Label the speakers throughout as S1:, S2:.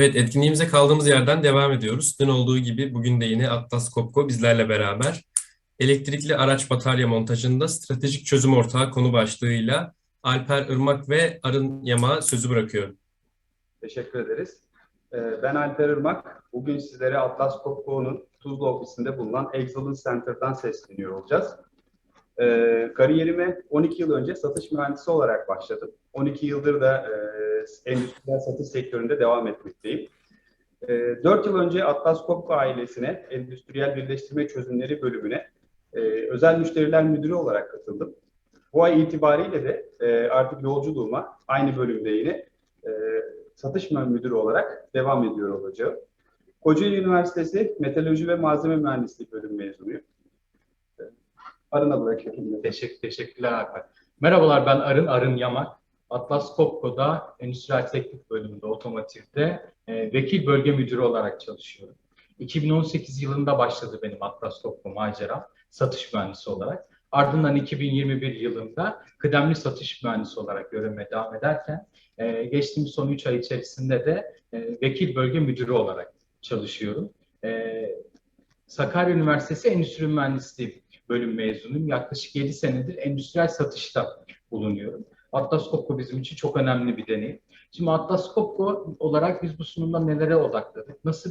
S1: Evet, etkinliğimize kaldığımız yerden devam ediyoruz. Dün olduğu gibi bugün de yine Atlas Copco bizlerle beraber elektrikli araç batarya montajında stratejik çözüm ortağı konu başlığıyla Alper Irmak ve Arın Yamağa sözü bırakıyorum.
S2: Teşekkür ederiz. Ee, Ben Alper Irmak. Bugün sizlere Atlas Copco'nun Tuzla ofisinde bulunan Excellence Center'dan sesleniyor olacağız. Ee, Kariyerime 12 yıl önce satış mühendisi olarak başladım. 12 yıldır da e, endüstriyel satış sektöründe devam etmekteyim. 4 yıl önce Atlas Copco ailesine Endüstriyel Birleştirme Çözümleri bölümüne e, özel müşteriler müdürü olarak katıldım. Bu ay itibariyle de e, artık yolculuğuma aynı bölümde yine e, satış müdürü olarak devam ediyor olacağım. Kocaeli Üniversitesi Metalurji ve Malzeme Mühendisliği bölüm mezunuyum. Arına bırakıyorum.
S3: Teşekkür, teşekkürler Alper. Merhabalar ben Arın, Arın Yamak. Atlas Copco'da Endüstriyel Teknik bölümünde, otomotivde e, vekil bölge müdürü olarak çalışıyorum. 2018 yılında başladı benim Atlas Copco macera, satış mühendisi olarak. Ardından 2021 yılında kıdemli satış mühendisi olarak görevime devam ederken e, geçtiğimiz son 3 ay içerisinde de e, vekil bölge müdürü olarak çalışıyorum. E, Sakarya Üniversitesi Endüstri Mühendisliği bölüm mezunuyum. Yaklaşık 7 senedir endüstriyel satışta bulunuyorum. Atlas Copco bizim için çok önemli bir deneyim. Şimdi Atlas Copco olarak biz bu sunumda nelere odakladık? Nasıl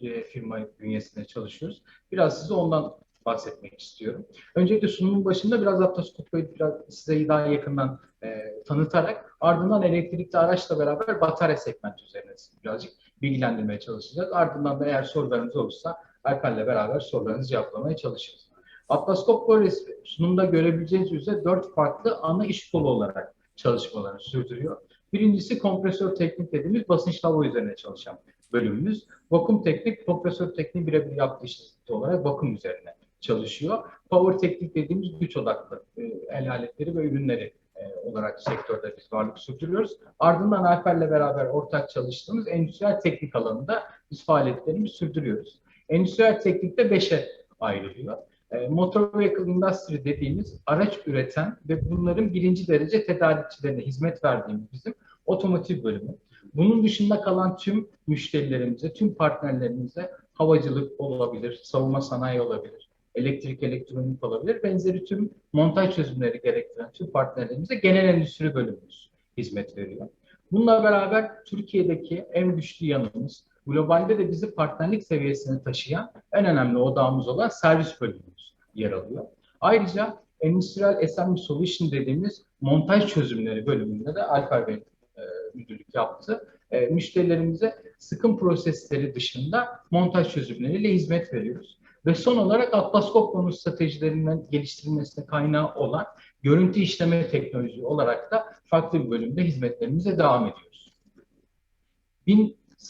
S3: bir e, firma bünyesinde çalışıyoruz? Biraz size ondan bahsetmek istiyorum. Öncelikle sunumun başında biraz Atlas Copco'yu biraz size daha yakından e, tanıtarak ardından elektrikli araçla beraber batarya segmenti üzerine birazcık bilgilendirmeye çalışacağız. Ardından da eğer sorularınız olursa Alper'le beraber sorularınızı cevaplamaya çalışırız. Atlas Copco sunumda görebileceğiniz üzere dört farklı ana iş kolu olarak çalışmalarını sürdürüyor. Birincisi kompresör teknik dediğimiz basınç hava üzerine çalışan bölümümüz. Vakum teknik, kompresör tekniği birebir yaptığı işleti olarak vakum üzerine çalışıyor. Power teknik dediğimiz güç odaklı e, el aletleri ve ürünleri e, olarak sektörde biz varlık sürdürüyoruz. Ardından Alper'le beraber ortak çalıştığımız endüstriyel teknik alanında biz faaliyetlerimizi sürdürüyoruz. Endüstriyel teknikte beşe ayrılıyor. E, motor vehicle industry dediğimiz araç üreten ve bunların birinci derece tedarikçilerine hizmet verdiğimiz bizim otomotiv bölümü. Bunun dışında kalan tüm müşterilerimize, tüm partnerlerimize havacılık olabilir, savunma sanayi olabilir, elektrik, elektronik olabilir. Benzeri tüm montaj çözümleri gerektiren tüm partnerlerimize genel endüstri bölümümüz hizmet veriyor. Bununla beraber Türkiye'deki en güçlü yanımız, globalde de bizi partnerlik seviyesine taşıyan en önemli odağımız olan servis bölümümüz yer alıyor. Ayrıca Endüstriyel Assembly Solution dediğimiz montaj çözümleri bölümünde de Alper Bey e, müdürlük yaptı. E, müşterilerimize sıkım prosesleri dışında montaj çözümleriyle hizmet veriyoruz. Ve son olarak Atlas Copco'nun stratejilerinden geliştirilmesine kaynağı olan görüntü işleme teknolojisi olarak da farklı bir bölümde hizmetlerimize devam ediyoruz.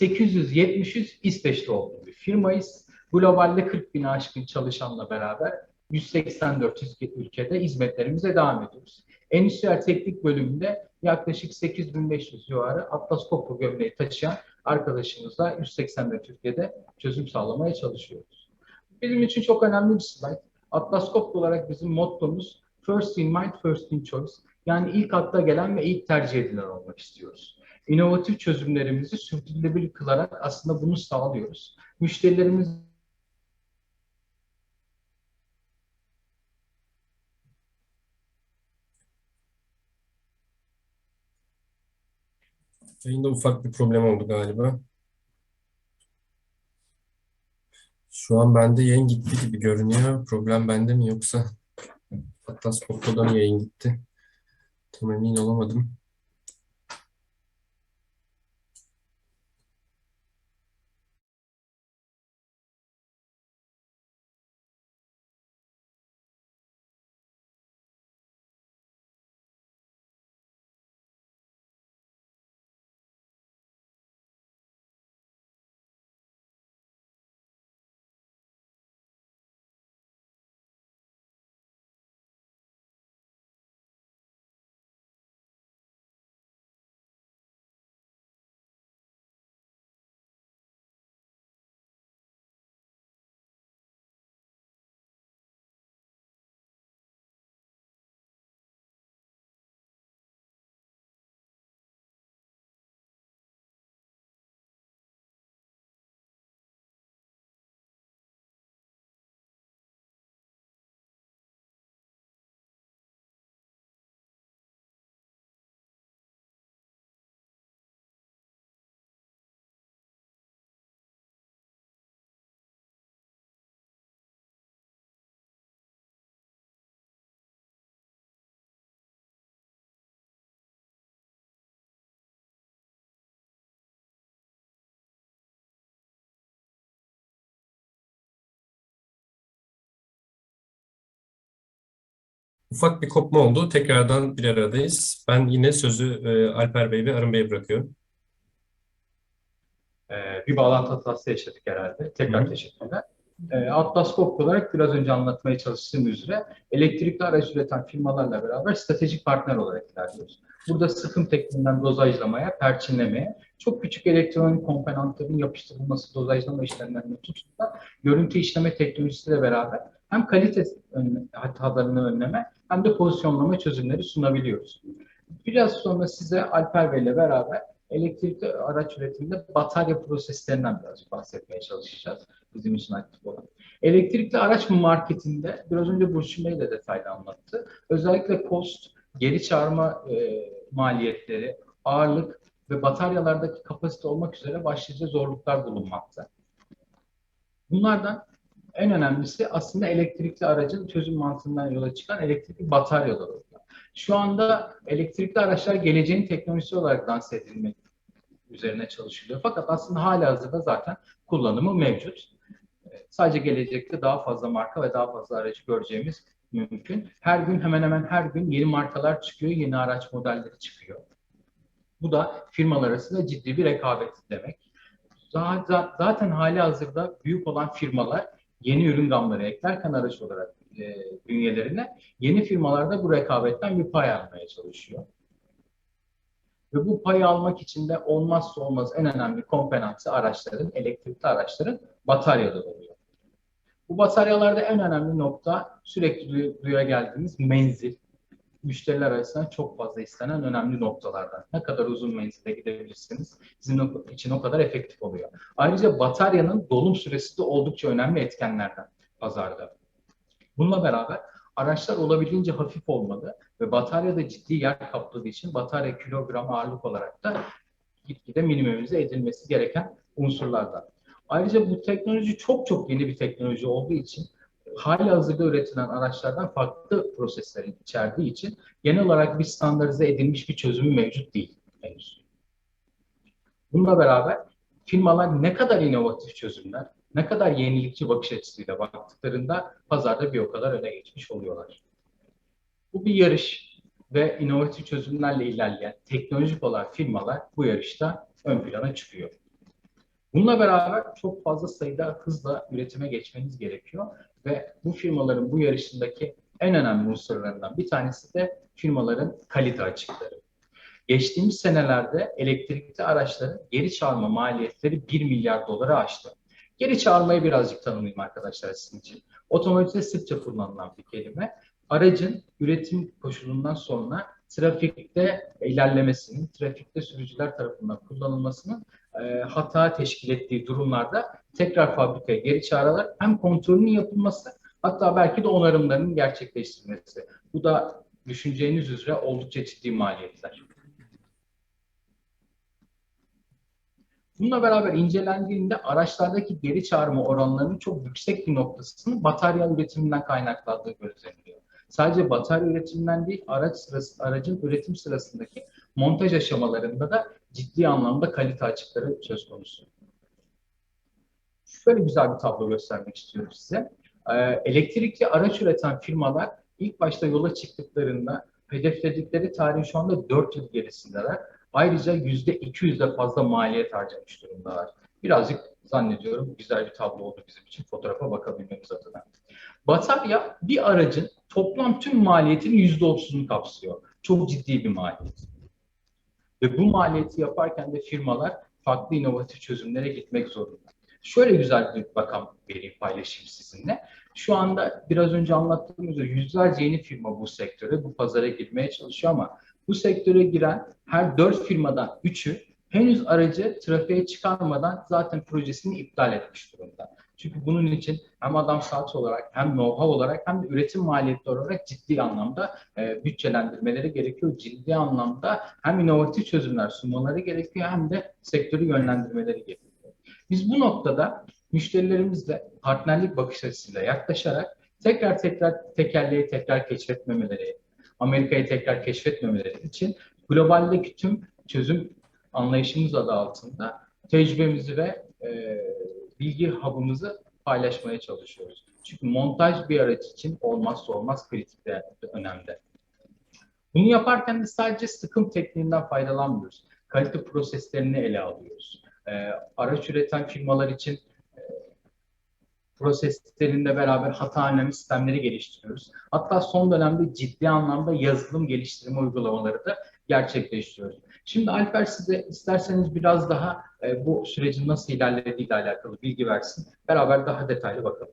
S3: 1873 İsveç'te olduğu bir firmayız. Globalde 40 bin aşkın çalışanla beraber 184 ülkede hizmetlerimize devam ediyoruz. Endüstriyel teknik bölümünde yaklaşık 8500 civarı Atlas Copco gömleği taşıyan arkadaşımızla 184 ülkede çözüm sağlamaya çalışıyoruz. Bizim için çok önemli bir slide. Atlas Copco olarak bizim mottomuz First in mind, first in choice. Yani ilk akla gelen ve ilk tercih edilen olmak istiyoruz. İnovatif çözümlerimizi sürdürülebilir kılarak aslında bunu sağlıyoruz. Müşterilerimiz
S1: Yayında ufak bir problem oldu galiba. Şu an bende yayın gitti gibi görünüyor. Problem bende mi yoksa Copco'da mı yayın gitti? Tam emin olamadım. Ufak bir kopma oldu. Tekrardan bir aradayız. Ben yine sözü e, Alper Bey ve Arın Bey'e bırakıyorum.
S3: Ee, bir bağlantı hatası yaşadık herhalde. Tekrar
S1: Hı.
S3: teşekkürler. Ee, Atlas Copco olarak biraz önce anlatmaya çalıştığım üzere elektrikli araç üreten firmalarla beraber stratejik partner olarak ilerliyoruz. Burada sıkım tekniğinden dozajlamaya, perçinlemeye, çok küçük elektronik komponentlerin yapıştırılması, dozajlama işlemlerinden tutun da görüntü işleme teknolojisiyle beraber hem kalite hatalarını önleme hem de pozisyonlama çözümleri sunabiliyoruz. Biraz sonra size Alper Bey ile beraber elektrikli araç üretiminde batarya proseslerinden biraz bahsetmeye çalışacağız. Bizim için aktif olan. Elektrikli araç marketinde biraz önce Burçin Bey de detaylı anlattı. Özellikle cost, geri çağırma e, maliyetleri, ağırlık ve bataryalardaki kapasite olmak üzere başlıca zorluklar bulunmakta. Bunlardan en önemlisi aslında elektrikli aracın çözüm mantığından yola çıkan elektrikli bataryalar oluyor. Şu anda elektrikli araçlar geleceğin teknolojisi olarak dans edilmek üzerine çalışılıyor. Fakat aslında hala hazırda zaten kullanımı mevcut. Sadece gelecekte daha fazla marka ve daha fazla aracı göreceğimiz mümkün. Her gün hemen hemen her gün yeni markalar çıkıyor, yeni araç modelleri çıkıyor. Bu da firmalar arasında ciddi bir rekabet demek. Zaten hali hazırda büyük olan firmalar yeni ürün gamları eklerken araç olarak e, bünyelerine yeni firmalarda bu rekabetten bir pay almaya çalışıyor. Ve bu payı almak için de olmazsa olmaz en önemli komponenti araçların, elektrikli araçların bataryaları oluyor. Bu bataryalarda en önemli nokta sürekli duy duya geldiğimiz menzil. Müşteriler arasında çok fazla istenen önemli noktalardan. Ne kadar uzun menzile gidebilirsiniz sizin için o kadar efektif oluyor. Ayrıca bataryanın dolum süresi de oldukça önemli etkenlerden pazarda. Bununla beraber araçlar olabildiğince hafif olmalı ve bataryada ciddi yer kapladığı için batarya kilogram ağırlık olarak da gitgide minimize edilmesi gereken unsurlardan. Ayrıca bu teknoloji çok çok yeni bir teknoloji olduğu için hali hazırda üretilen araçlardan farklı proseslerin içerdiği için genel olarak bir standartize edilmiş bir çözümü mevcut değil henüz. Bununla beraber firmalar ne kadar inovatif çözümler, ne kadar yenilikçi bakış açısıyla baktıklarında pazarda bir o kadar öne geçmiş oluyorlar. Bu bir yarış ve inovatif çözümlerle ilerleyen teknolojik olan firmalar bu yarışta ön plana çıkıyor. Bununla beraber çok fazla sayıda hızla üretime geçmeniz gerekiyor ve bu firmaların bu yarışındaki en önemli unsurlarından bir tanesi de firmaların kalite açıkları. Geçtiğimiz senelerde elektrikli araçların geri çağırma maliyetleri 1 milyar doları aştı. Geri çağırmayı birazcık tanımlayayım arkadaşlar sizin için. Otomotivde sıkça kullanılan bir kelime. Aracın üretim koşulundan sonra trafikte ilerlemesinin, trafikte sürücüler tarafından kullanılmasının e, hata teşkil ettiği durumlarda tekrar fabrikaya geri çağrılar hem kontrolünün yapılması hatta belki de onarımlarının gerçekleştirilmesi. Bu da düşüneceğiniz üzere oldukça ciddi maliyetler. Bununla beraber incelendiğinde araçlardaki geri çağırma oranlarının çok yüksek bir noktasının batarya üretiminden kaynaklandığı gözleniliyor. Sadece batarya üretiminden değil, araç sırası, aracın üretim sırasındaki montaj aşamalarında da ciddi anlamda kalite açıkları söz konusu. Şöyle güzel bir tablo göstermek istiyorum size. Ee, elektrikli araç üreten firmalar ilk başta yola çıktıklarında hedefledikleri tarihin şu anda 4 yıl gerisindeler. Ayrıca %200'de fazla maliyet harcamış durumdalar. Birazcık zannediyorum güzel bir tablo oldu bizim için fotoğrafa bakabilmemiz adına. Batarya bir aracın toplam tüm maliyetinin %30'unu kapsıyor. Çok ciddi bir maliyet. Ve bu maliyeti yaparken de firmalar farklı inovatif çözümlere gitmek zorunda. Şöyle güzel bir rakam vereyim, paylaşayım sizinle. Şu anda biraz önce anlattığım üzere yüzlerce yeni firma bu sektöre, bu pazara girmeye çalışıyor ama bu sektöre giren her dört firmadan üçü henüz aracı trafiğe çıkarmadan zaten projesini iptal etmiş durumda. Çünkü bunun için hem adam saat olarak hem know-how olarak hem de üretim maliyetleri olarak ciddi anlamda e, bütçelendirmeleri gerekiyor. Ciddi anlamda hem inovatif çözümler sunmaları gerekiyor hem de sektörü yönlendirmeleri gerekiyor. Biz bu noktada müşterilerimizle partnerlik bakış açısıyla yaklaşarak tekrar tekrar tekerleği tekrar keşfetmemeleri, Amerika'yı tekrar keşfetmemeleri için globaldeki tüm çözüm anlayışımız adı altında tecrübemizi ve e, bilgi hub'ımızı paylaşmaya çalışıyoruz. Çünkü montaj bir araç için olmazsa olmaz kritik de önemli. Bunu yaparken de sadece sıkım tekniğinden faydalanmıyoruz. Kalite proseslerini ele alıyoruz. Ee, araç üreten firmalar için e, proseslerinde beraber hata önleme sistemleri geliştiriyoruz. Hatta son dönemde ciddi anlamda yazılım geliştirme uygulamaları da gerçekleştiriyoruz. Şimdi Alper size isterseniz biraz daha e, bu sürecin nasıl ilerlediği ile alakalı bilgi versin. Beraber daha detaylı bakalım.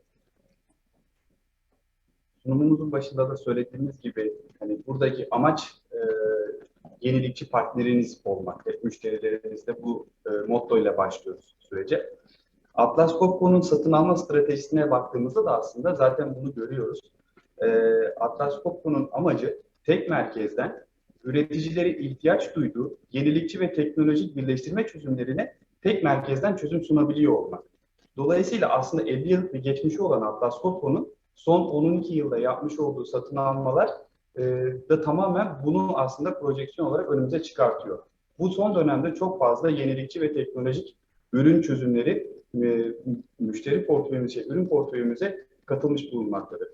S2: Sunumumuzun başında da söylediğimiz gibi hani buradaki amaç e, yenilikçi partneriniz olmak. Hep müşterilerinizle bu e, motto ile başlıyoruz sürece. Atlas Copco'nun satın alma stratejisine baktığımızda da aslında zaten bunu görüyoruz. E, Atlas Copco'nun amacı tek merkezden üreticileri ihtiyaç duyduğu yenilikçi ve teknolojik birleştirme çözümlerine tek merkezden çözüm sunabiliyor olmak. Dolayısıyla aslında 50 yıllık bir geçmişi olan Atlas Copco'nun son 12 yılda yapmış olduğu satın almalar e, da tamamen bunu aslında projeksiyon olarak önümüze çıkartıyor. Bu son dönemde çok fazla yenilikçi ve teknolojik ürün çözümleri e, müşteri portföyümüze, ürün portföyümüze katılmış bulunmaktadır.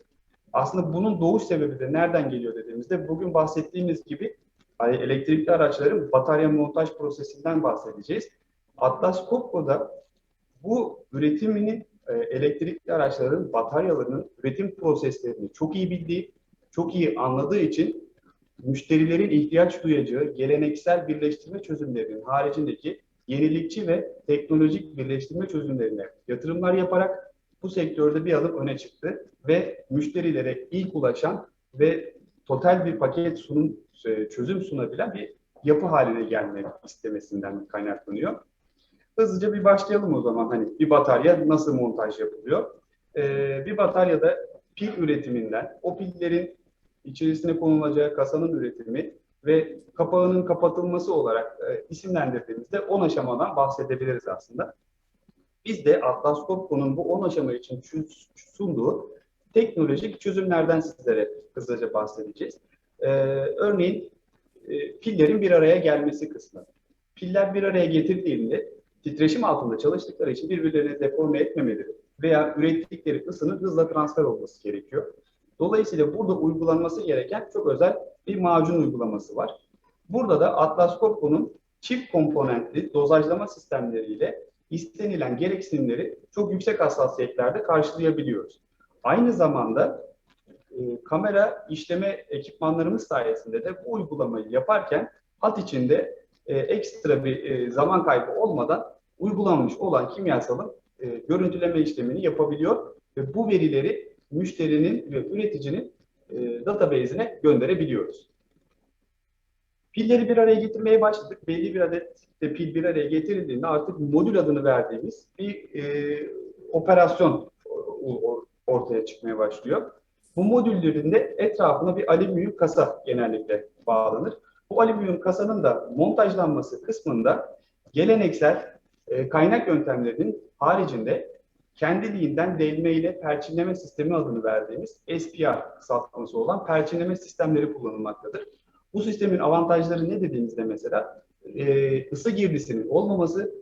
S2: Aslında bunun doğuş sebebi de nereden geliyor dediğimizde bugün bahsettiğimiz gibi hani elektrikli araçların batarya montaj prosesinden bahsedeceğiz. Atlas Copco'da bu üretimini e, elektrikli araçların bataryalarının üretim proseslerini çok iyi bildiği, çok iyi anladığı için müşterilerin ihtiyaç duyacağı geleneksel birleştirme çözümlerinin haricindeki yenilikçi ve teknolojik birleştirme çözümlerine yatırımlar yaparak bu sektörde bir adım öne çıktı ve müşterilere ilk ulaşan ve total bir paket sunum e, çözüm sunabilen bir yapı haline gelmek istemesinden kaynaklanıyor. Hızlıca bir başlayalım o zaman. Hani bir batarya nasıl montaj yapılıyor? Ee, bir bataryada pil üretiminden, o pillerin içerisine konulacağı kasanın üretimi ve kapağının kapatılması olarak e, isimlendirdiğimizde 10 aşamadan bahsedebiliriz aslında. Biz de Atlas Copco'nun bu 10 aşama için sunduğu teknolojik çözümlerden sizlere hızlıca bahsedeceğiz. Ee, örneğin e, pillerin bir araya gelmesi kısmı. Piller bir araya getirdiğinde titreşim altında çalıştıkları için birbirlerini deforme etmemeleri veya ürettikleri ısının hızla transfer olması gerekiyor. Dolayısıyla burada uygulanması gereken çok özel bir macun uygulaması var. Burada da Atlas Copco'nun çift komponentli dozajlama sistemleriyle istenilen gereksinimleri çok yüksek hassasiyetlerde karşılayabiliyoruz. Aynı zamanda e, kamera işleme ekipmanlarımız sayesinde de bu uygulamayı yaparken hat içinde e, ekstra bir e, zaman kaybı olmadan uygulanmış olan kimyasalın e, görüntüleme işlemini yapabiliyor ve bu verileri müşterinin ve üreticinin e, database'ine gönderebiliyoruz. Pilleri bir araya getirmeye başladık. Belli bir adet de pil bir araya getirildiğinde artık modül adını verdiğimiz bir e, operasyon ortaya çıkmaya başlıyor. Bu modüllerin de etrafına bir alüminyum kasa genellikle bağlanır. Bu alüminyum kasanın da montajlanması kısmında geleneksel e, kaynak yöntemlerinin haricinde kendiliğinden delme ile perçinleme sistemi adını verdiğimiz SPR kısaltması olan perçinleme sistemleri kullanılmaktadır. Bu sistemin avantajları ne dediğimizde mesela e, ısı girdisinin olmaması,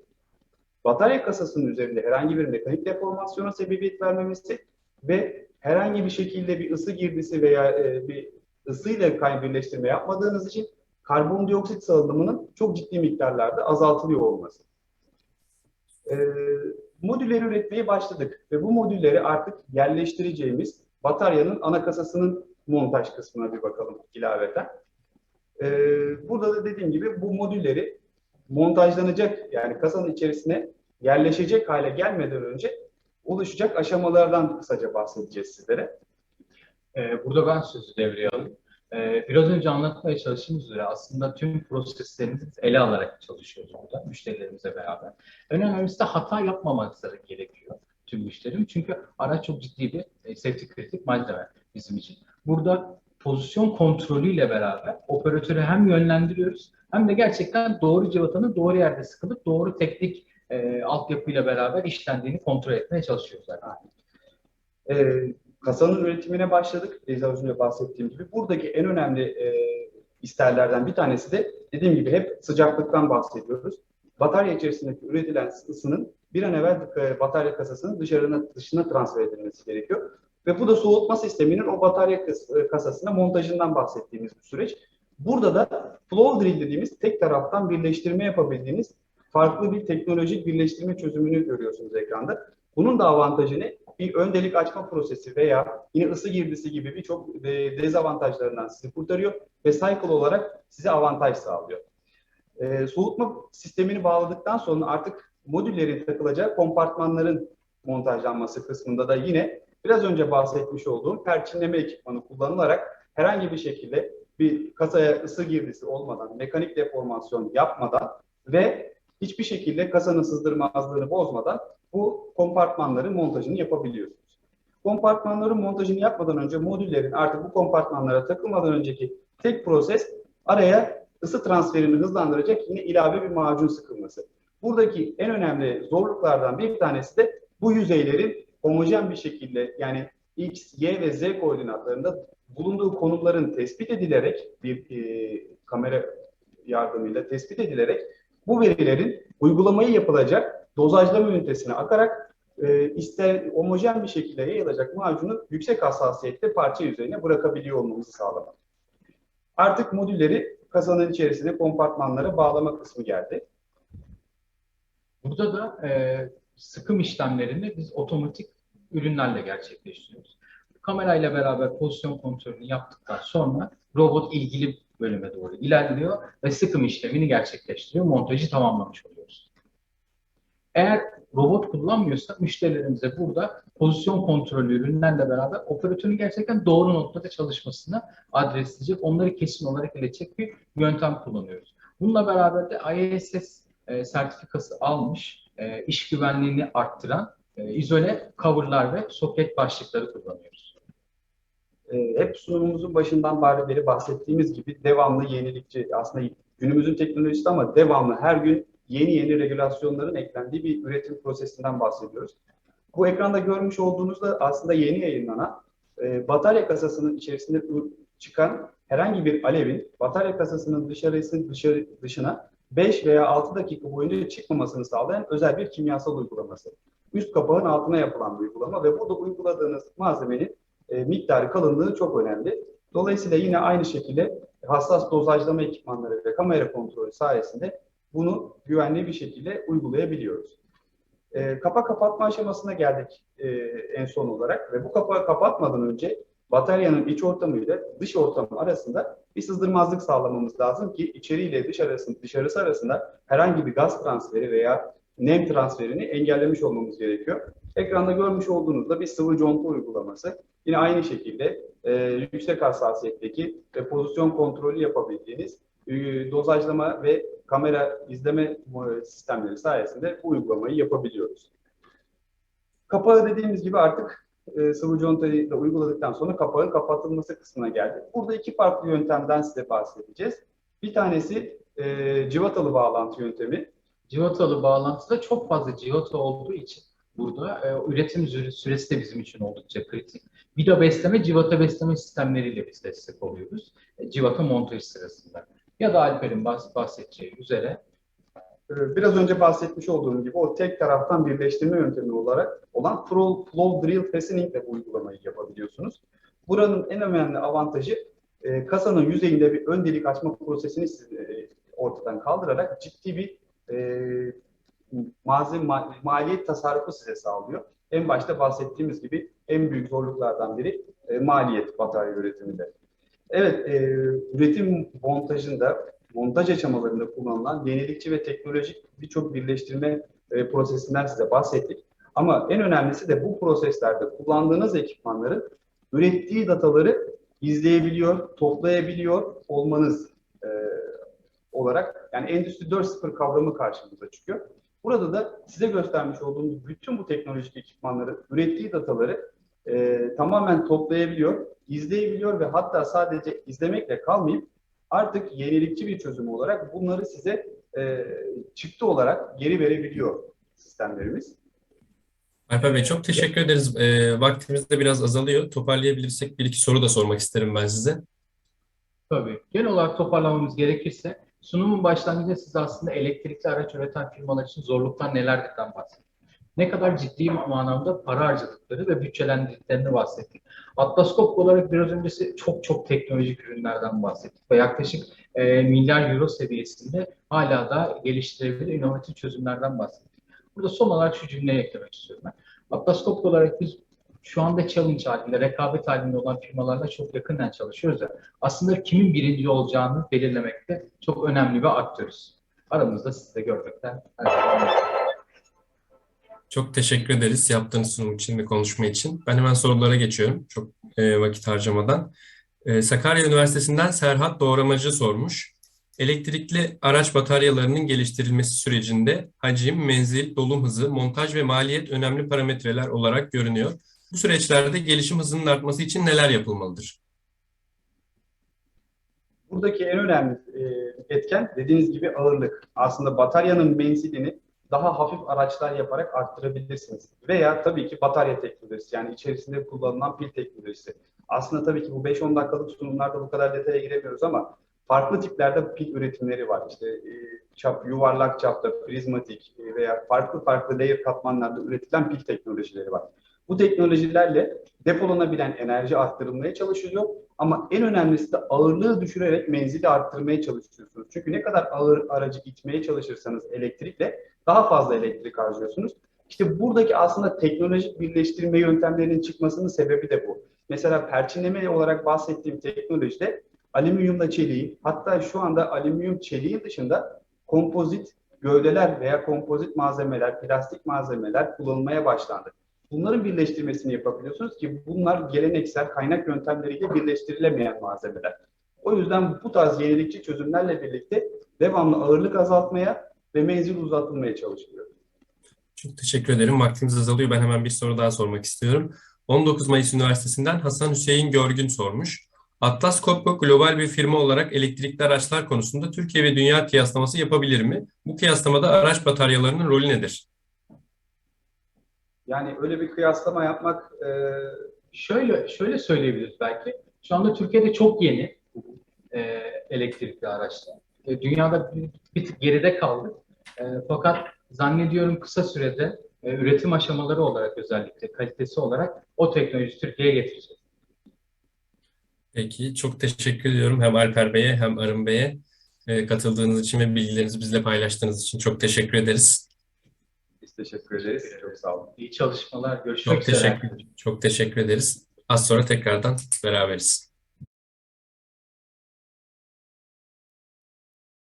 S2: batarya kasasının üzerinde herhangi bir mekanik deformasyona sebebiyet vermemesi ve herhangi bir şekilde bir ısı girdisi veya e, bir ısıyla kaynak birleştirme yapmadığınız için karbondioksit salınımının çok ciddi miktarlarda azaltılıyor olması. E, modülleri üretmeye başladık ve bu modülleri artık yerleştireceğimiz bataryanın ana kasasının montaj kısmına bir bakalım ilaveten. E, burada da dediğim gibi bu modülleri montajlanacak yani kasanın içerisine yerleşecek hale gelmeden önce oluşacak aşamalardan kısaca bahsedeceğiz sizlere.
S3: Ee, burada ben sözü devreye alayım. Ee, biraz önce anlatmaya çalıştığımız üzere aslında tüm proseslerimizi ele alarak çalışıyoruz burada müşterilerimize beraber. En önemlisi de hata yapmamaları gerekiyor tüm müşterim. Çünkü araç çok ciddi bir e, safety kritik malzeme bizim için. Burada pozisyon kontrolüyle beraber operatörü hem yönlendiriyoruz hem de gerçekten doğru cıvatanın doğru yerde sıkılıp doğru teknik e, altyapıyla beraber işlendiğini kontrol etmeye çalışıyoruz. Yani.
S2: Ee, kasanın üretimine başladık. Reza az önce bahsettiğim gibi. Buradaki en önemli e, isterlerden bir tanesi de dediğim gibi hep sıcaklıktan bahsediyoruz. Batarya içerisindeki üretilen ısının bir an evvel e, batarya kasasının dışarına, dışına transfer edilmesi gerekiyor. Ve bu da soğutma sisteminin o batarya e, kasasına montajından bahsettiğimiz bir süreç. Burada da flow drill dediğimiz tek taraftan birleştirme yapabildiğiniz farklı bir teknolojik birleştirme çözümünü görüyorsunuz ekranda. Bunun da avantajı ne? Bir ön delik açma prosesi veya yine ısı girdisi gibi birçok e, dezavantajlarından sizi kurtarıyor ve cycle olarak size avantaj sağlıyor. E, soğutma sistemini bağladıktan sonra artık modüllerin takılacağı kompartmanların montajlanması kısmında da yine biraz önce bahsetmiş olduğum perçinleme ekipmanı kullanılarak herhangi bir şekilde bir kasaya ısı girdisi olmadan, mekanik deformasyon yapmadan ve hiçbir şekilde kasanın sızdırmazlığını bozmadan bu kompartmanların montajını yapabiliyorsunuz. Kompartmanların montajını yapmadan önce modüllerin artık bu kompartmanlara takılmadan önceki tek proses araya ısı transferini hızlandıracak yine ilave bir macun sıkılması. Buradaki en önemli zorluklardan bir tanesi de bu yüzeylerin homojen bir şekilde yani X, Y ve Z koordinatlarında bulunduğu konumların tespit edilerek bir e, kamera yardımıyla tespit edilerek bu verilerin uygulamayı yapılacak dozajlama ünitesine akarak e, ister homojen bir şekilde yayılacak macunu yüksek hassasiyette parça yüzeyine bırakabiliyor olmamızı sağlamak. Artık modülleri kasanın içerisine kompartmanlara bağlama kısmı geldi.
S3: Burada da e, sıkım işlemlerini biz otomatik ürünlerle gerçekleştiriyoruz. Kamerayla beraber pozisyon kontrolünü yaptıktan sonra robot ilgili bölüme doğru ilerliyor ve sıkım işlemini gerçekleştiriyor. Montajı tamamlamış oluyoruz. Eğer robot kullanmıyorsa müşterilerimize burada pozisyon kontrolü ürünlerle beraber operatörün gerçekten doğru noktada çalışmasını adresleyecek, onları kesin olarak iletecek bir yöntem kullanıyoruz. Bununla beraber de ISS e, sertifikası almış, e, iş güvenliğini arttıran e, izole coverlar ve soket başlıkları kullanıyoruz.
S2: E, hep sunumumuzun başından beri bahsettiğimiz gibi devamlı yenilikçi aslında günümüzün teknolojisi ama devamlı her gün yeni yeni regülasyonların eklendiği bir üretim prosesinden bahsediyoruz. Bu ekranda görmüş olduğunuzda aslında yeni yayınlanan e, batarya kasasının içerisinde çıkan herhangi bir alevin batarya kasasının dışarısı dışarı dışına 5 veya 6 dakika boyunca çıkmamasını sağlayan özel bir kimyasal uygulaması. Üst kapağın altına yapılan bir uygulama ve burada uyguladığınız malzemenin e, miktarı kalınlığı çok önemli. Dolayısıyla yine aynı şekilde hassas dozajlama ekipmanları ve kamera kontrolü sayesinde bunu güvenli bir şekilde uygulayabiliyoruz. E, kapak kapatma aşamasına geldik e, en son olarak ve bu kapağı kapatmadan önce bataryanın iç ortamı ile dış ortam arasında bir sızdırmazlık sağlamamız lazım ki içeriyle dış arasında, dışarısı arasında herhangi bir gaz transferi veya nem transferini engellemiş olmamız gerekiyor. Ekranda görmüş olduğunuzda bir sıvı conta uygulaması. Yine aynı şekilde e, yüksek hassasiyetteki ve pozisyon kontrolü yapabildiğiniz e, dozajlama ve kamera izleme sistemleri sayesinde bu uygulamayı yapabiliyoruz. Kapağı dediğimiz gibi artık e, sıvı contayı da uyguladıktan sonra kapağın kapatılması kısmına geldik. Burada iki farklı yöntemden size bahsedeceğiz. Bir tanesi e, civatalı bağlantı yöntemi.
S3: Civatalı bağlantıda çok fazla civata olduğu için burada e, üretim süresi de bizim için oldukça kritik. Vida besleme, civata besleme sistemleriyle biz destek oluyoruz. E, civata montaj sırasında. Ya da Alper'in bahs bahsedeceği üzere
S2: biraz önce bahsetmiş olduğum gibi o tek taraftan birleştirme yöntemi olarak olan flow, flow drill fastening ile bu uygulamayı yapabiliyorsunuz. Buranın en önemli avantajı e, kasanın yüzeyinde bir ön delik açma prosesini e, ortadan kaldırarak ciddi bir e, malzeme ma maliyet tasarrufu size sağlıyor. En başta bahsettiğimiz gibi en büyük zorluklardan biri e, maliyet batarya üretiminde. Evet, e, üretim montajında, montaj aşamalarında kullanılan yenilikçi ve teknolojik birçok birleştirme e, prosesinden size bahsettik. Ama en önemlisi de bu proseslerde kullandığınız ekipmanların ürettiği dataları izleyebiliyor, toplayabiliyor olmanız e, olarak yani Endüstri 4.0 kavramı karşımıza çıkıyor. Burada da size göstermiş olduğumuz bütün bu teknolojik ekipmanları, ürettiği dataları e, tamamen toplayabiliyor, izleyebiliyor ve hatta sadece izlemekle kalmayıp artık yenilikçi bir çözüm olarak bunları size e, çıktı olarak geri verebiliyor sistemlerimiz.
S1: Alper Bey çok teşekkür ederiz. E, vaktimiz de biraz azalıyor. Toparlayabilirsek bir iki soru da sormak isterim ben size.
S3: Tabii. Genel olarak toparlamamız gerekirse sunumun başlangıcında size aslında elektrikli araç üreten firmalar için zorluklar nelerdirden bahsettim. Ne kadar ciddi manada para harcadıkları ve bütçelendirdiklerini bahsettik. Atlas Copco olarak biraz öncesi çok çok teknolojik ürünlerden bahsettik ve yaklaşık e, milyar euro seviyesinde hala da geliştirebilir inovatif çözümlerden bahsettik. Burada son olarak şu cümleyi eklemek istiyorum ben. Atlas Copco olarak biz şu anda challenge halinde, rekabet halinde olan firmalarla çok yakından çalışıyoruz da aslında kimin birinci olacağını belirlemekte çok önemli bir aktörüz. Aramızda sizi de görmekten her zaman.
S1: Çok teşekkür ederiz yaptığınız sunum için ve konuşma için. Ben hemen sorulara geçiyorum çok e, vakit harcamadan. E, Sakarya Üniversitesi'nden Serhat Doğramacı sormuş. Elektrikli araç bataryalarının geliştirilmesi sürecinde hacim, menzil, dolum hızı, montaj ve maliyet önemli parametreler olarak görünüyor. Bu süreçlerde gelişim hızının artması için neler yapılmalıdır?
S2: Buradaki en önemli e, etken dediğiniz gibi ağırlık. Aslında bataryanın menzilini daha hafif araçlar yaparak arttırabilirsiniz. Veya tabii ki batarya teknolojisi yani içerisinde kullanılan pil teknolojisi. Aslında tabii ki bu 5-10 dakikalık sunumlarda bu kadar detaya giremiyoruz ama farklı tiplerde pil üretimleri var. İşte e, çap, yuvarlak çapta, prizmatik e, veya farklı farklı layer katmanlarda üretilen pil teknolojileri var. Bu teknolojilerle depolanabilen enerji arttırılmaya çalışılıyor. Ama en önemlisi de ağırlığı düşürerek menzili arttırmaya çalışıyorsunuz. Çünkü ne kadar ağır aracı itmeye çalışırsanız elektrikle daha fazla elektrik harcıyorsunuz. İşte buradaki aslında teknolojik birleştirme yöntemlerinin çıkmasının sebebi de bu. Mesela perçinleme olarak bahsettiğim teknolojide alüminyumla çeliği, hatta şu anda alüminyum çeliğin dışında kompozit gövdeler veya kompozit malzemeler, plastik malzemeler kullanılmaya başlandı. Bunların birleştirmesini yapabiliyorsunuz ki bunlar geleneksel kaynak yöntemleriyle birleştirilemeyen malzemeler. O yüzden bu tarz yenilikçi çözümlerle birlikte devamlı ağırlık azaltmaya ve menzil uzatılmaya çalışılıyor.
S1: Çok teşekkür ederim. Vaktimiz azalıyor. Ben hemen bir soru daha sormak istiyorum. 19 Mayıs Üniversitesi'nden Hasan Hüseyin Görgün sormuş. Atlas Copco global bir firma olarak elektrikli araçlar konusunda Türkiye ve dünya kıyaslaması yapabilir mi? Bu kıyaslamada araç bataryalarının rolü nedir?
S2: Yani öyle bir kıyaslama yapmak e,
S3: Şöyle şöyle söyleyebiliriz belki. Şu anda Türkiye'de çok yeni e, elektrikli araçlar. E, dünyada bir, bir tık geride kaldık. E, fakat zannediyorum kısa sürede e, üretim aşamaları olarak özellikle kalitesi olarak o teknoloji Türkiye'ye getirecek.
S1: Peki, çok teşekkür ediyorum hem Alper Bey'e hem Arın Bey'e e, katıldığınız için ve bilgilerinizi bizle paylaştığınız için çok teşekkür ederiz.
S2: Biz teşekkür ederiz. Çok sağ olun.
S3: İyi çalışmalar. Görüşmek
S1: Çok
S3: üzere.
S1: teşekkür, çok teşekkür ederiz. Az sonra tekrardan beraberiz.